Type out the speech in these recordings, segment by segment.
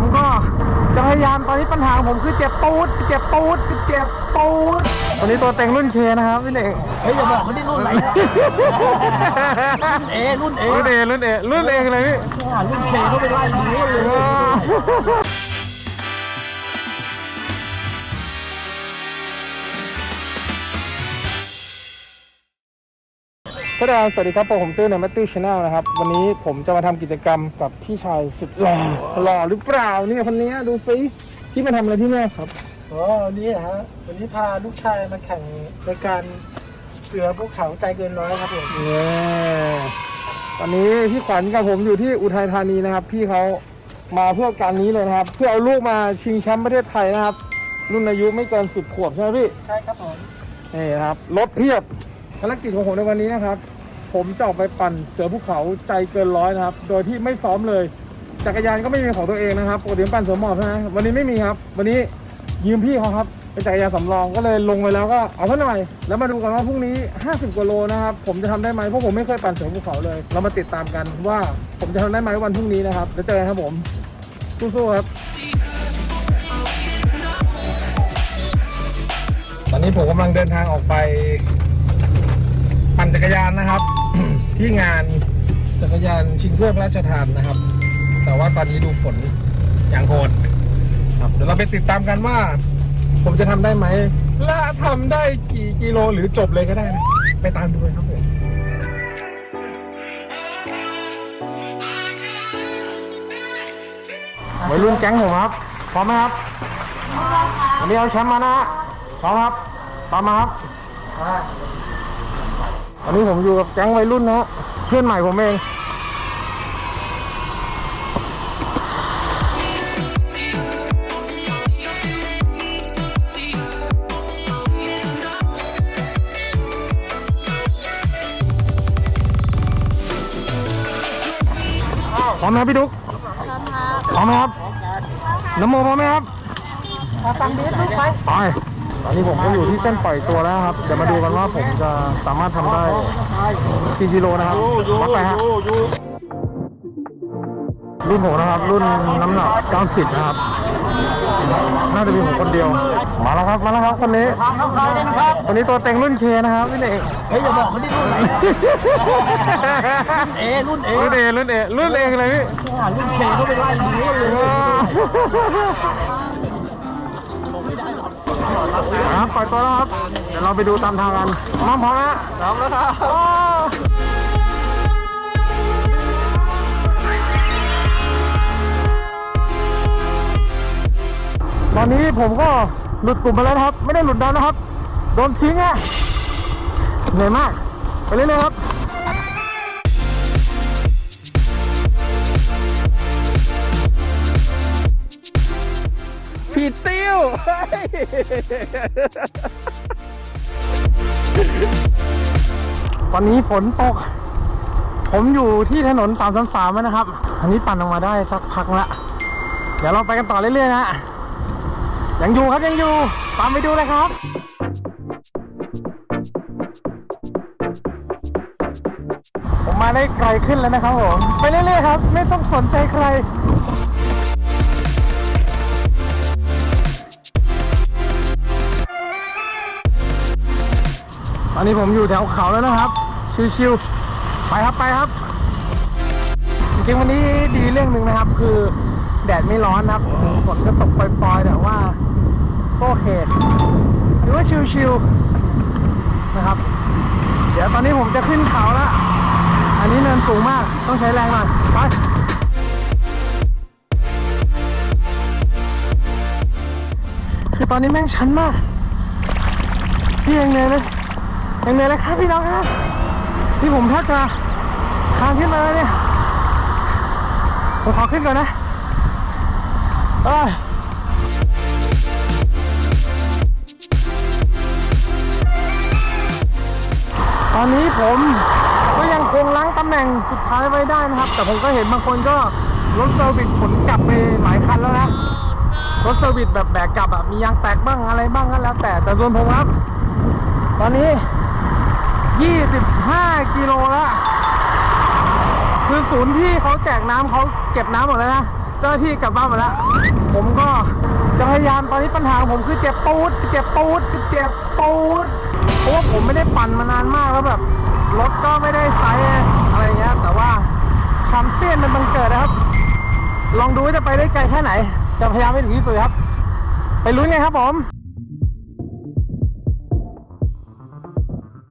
ผมก็จะพยายามตอนนี้ปัญหาของผมคือเจ็บปูด เจ็บปูด เจ็บปูดตอนนี้ตัวเต็งรุ่นเคนะครับพี่เล็กเฮ้ยอย่าบอกเขาที่รุ่นไหนนะเอรุ่นเอรุ่นเอรุ่นเอรุ่นเองเลยพี่รุ่นเคเขาไปไล่อย่างนี้เลย ก็ได้สวัสดีครับผมตื้อในแมตตี้ชาแนลนะครับ วันนี้ผมจะมาทำกิจกรรมกับพี่ชายสุดหล่อหล่อหรือเปล่าเนี่ยคนนี้ดูซิพี่มาทำอะไรที่แม่ครับอ๋อวันนี้ฮะวันนี้พาลูกชายมาแข่งรายการเสือภูเขาใจเกินร้อยครับผมเนี่ยตอนนี้พี่ขวัญกับผมอยู่ที่อุทัยธานีนะครับ พี่เขามาเพื่อการนี้เลยนะครับ เพื่อเอาลูกมาชิงแชมป์ประเทศไทยนะครับรุ่นอายุไม่เกิน10ขวบใช่ไหมพี่ใช่ครับผมนี่นะครับรถเพียบภารกิจของผมในวันนี้นะครับ ผมจะออกไปปั่นเสือภูเขาใจเกินร้อยนะครับ โดยที่ไม่ซ้อมเลย จักรยานก็ไม่มีของตัวเองนะครับปกติผมปั่นเสือหมอบใช่ไหมวันนี้ไม่มีครับ วันนี้ยืมพี่เขาครับเป็นจักรยานสำรองก็เลยลงไปแล้วก็เอาเท่าหน่อย แล้วมาดูกันว่าพรุ่งนี้ 50กว่าโลนะครับ ผมจะทำได้ไหมเพราะผมไม่เคยปั่นเสือภูเขาเลย เรามาติดตามกันว่าผมจะทำได้ไหมวันพรุ่งนี้นะครับแล้วเจอกันครับผมสู้ๆครับตอนนี้ผมกำลังเดินทางออกไป ปั่นจักรยานนะครับ ที่งานจักรยานชิงถ้วยพระราชทานนะครับ แต่ว่าตอนนี้ดูฝนอย่างโหดครับเดี๋ยวเราไปติดตามกันว่า ผมจะทำได้ไหมและทำได้กี่กิโลหรือจบเลยก็ได้นะไปตามดูเลยครับผม วัยรุ่นแก๊งผมครับ พร้อมไหมครับวันนี้เอาแชมป์มานะพร้อมครับตามมาครับ ตอนนี้ผมอยู่กับแก๊งวัยรุ่นนะฮะเพื่อนใหม่ผมเองพร้อมไหมพี่ดุ๊กพร้อมไหมครับน้ำโมพร้อมไหมครับฟังดีลูกไป ไป ตอนนี้ผมก็อยู่ที่เส้นปล่อยตัวแล้วครับ เดี๋ยวมาดูกันว่าผมจะสามารถทำได้กี่กิโลนะครับวัดไปฮะรุ่นผมนะครับ รุ่นน้ำหนัก 90 นะครับ น่าจะมีผมคนเดียว มาแล้วครับ มาแล้วครับคนนี้เข้าใครได้นะครับคนนี้ตัวเต็งรุ่นเคนะครับพี่เอกเฮ้ยอย่าบอกเขาที่รุ่นไหนนะเอรุ่นเอรุ่นเอรุ่นเอรุ่นเองเลยพี่รุ่นเคเขาไปไล่อย่างนี้เลย ครับปล่อยตัวแล้วครับ เดี๋ยวเราไปดูตามทางกันน้องพร้อมนะพร้อมแล้วครับตอนนี้ผมก็หลุดกลุ่มไปแล้วครับ ไม่ได้หลุดดันนะครับ โดนทิ้งอะเหนื่อยมาก ไปเรื่อยๆครับผิดติ้ วตอนนี้ฝนตก ผมอยู่ที่ถนนสามสามสามนะครับ อันนี้ปั่นออกมาได้สักพักละ เดี๋ยวเราไปกันต่อเรื่อยๆนะ ยังอยู่ครับยังอยู่ ตามไปดูเลยครับผมมาได้ไกลขึ้นแล้วนะครับผม ไปเรื่อยๆครับ ไม่ต้องสนใจใคร อนนี้ผมอยู่แถวเขาแล้วนะครับ ชิวๆไปครับไปครับ จริงๆวันนี้ดีเรื่องหนึ่งนะครับ คือแดดไม่ร้อนนะครับฝนก็ตกปล่อยๆแต่ว่าก็โอเคหรือว่าชิวๆนะครับ เดี๋ยวตอนนี้ผมจะขึ้นเขาแล้ว อันนี้เนินสูงมากต้องใช้แรงหน่อยไปคือตอนนี้แม่งชันมากพี่ยังเนื่อยเลย ยังเหนื่อยเลยครับพี่น้องครับที่ผมแทบจะคานขึ้นมาแล้วเนี่ยผมขอขึ้นก่อนนะเอ้ยตอนนี้ผมก็ยังคงล้างตำแหน่งสุดท้ายไว้ได้นะครับ แต่ผมก็เห็นบางคนก็รถเซอร์วิสขนกลับไปหลายคันแล้วนะรถเซอร์วิสแบบแบกกลับอะมียางแตกบ้างอะไรบ้างก็แล้วแต่แต่ส่วนผมครับ ตอนนี้ 25 กิโลแล้วคือศูนย์ที่เขาแจกน้ำเขาเก็บน้ำหมดแล้วนะเจ้าหน้าที่กลับบ้านหมาแล้ว ผมก็จะพยายามตอนนี้ปัญหาของผมคือเจ็บปูดเจ็บปูดเจ็บปูดเพราะว่าผมไม่ได้ปั่นมานานมากแล้วแบบรถก็ไม่ได้ไซส์อะไรเงี้ยแต่ว่าความเสี้ยนมันบังเกิดนะครับ ลองดูว่าจะไปได้ไกลแค่ไหน จะพยายามให้ถึงที่สุดครับ ไปลุ้นกันครับผม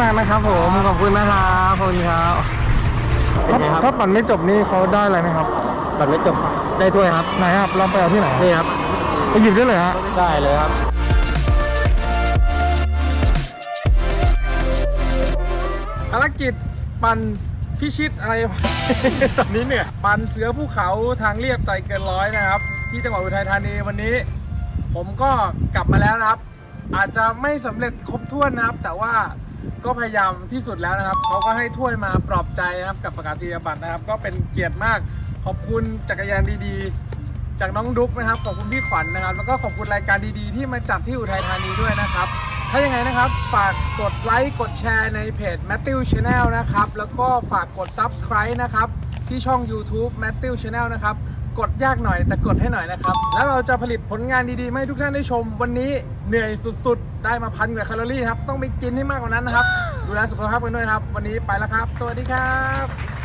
มากนะครับผมขอบคุณนะครับขอบคุณครับถ้าถ้าปั่นไม่จบนี่เขาได้อะไรไหมครับปั่นไม่จบได้ด้วยครับไหนครับลองไปเอาที่ไหนนี่ครับไปหยิบได้เลยฮะได้เลยครับภารกิจปั่นพิชิตอะไร ตอนนี้เนี่ยปั่นเสือภูเขาทางเรียบใจเกินร้อยนะครับ ที่จังหวัดอุทัยธานีวันนี้ ผมก็กลับมาแล้วนะครับ อาจจะไม่สำเร็จครบถ้วนนะครับ แต่ว่า ก็พยายามที่สุดแล้วนะครับเขาก็ให้ถ้วยมาปลอบใจนะครับกับประกาศนียบัตรนะครับ ก็เป็นเกียรติมากขอบคุณจักรยานดีๆ จากน้องดุ๊กนะครับขอบคุณพี่ขวัญนะครับ แล้วก็ขอบคุณรายการดีๆ ที่มาจัดที่อุทัยธานีด้วยนะครับ ถ้ายังไงนะครับฝากกดไลค์กดแชร์ในเพจ Matthew Channel นะครับแล้วก็ฝากกด Subscribe นะครับที่ช่อง YouTube Matthew Channel นะครับ กดยากหน่อยแต่กดให้หน่อยนะครับ แล้วเราจะผลิตผลงานดีๆให้ทุกท่านได้ชม วันนี้เหนื่อยสุดๆ ได้มาพันกว่าแคลอรี่ครับ ต้องไปกินให้มากกว่านั้นนะครับ ดูแลสุขภาพกันด้วยครับ วันนี้ไปแล้วครับ สวัสดีครับ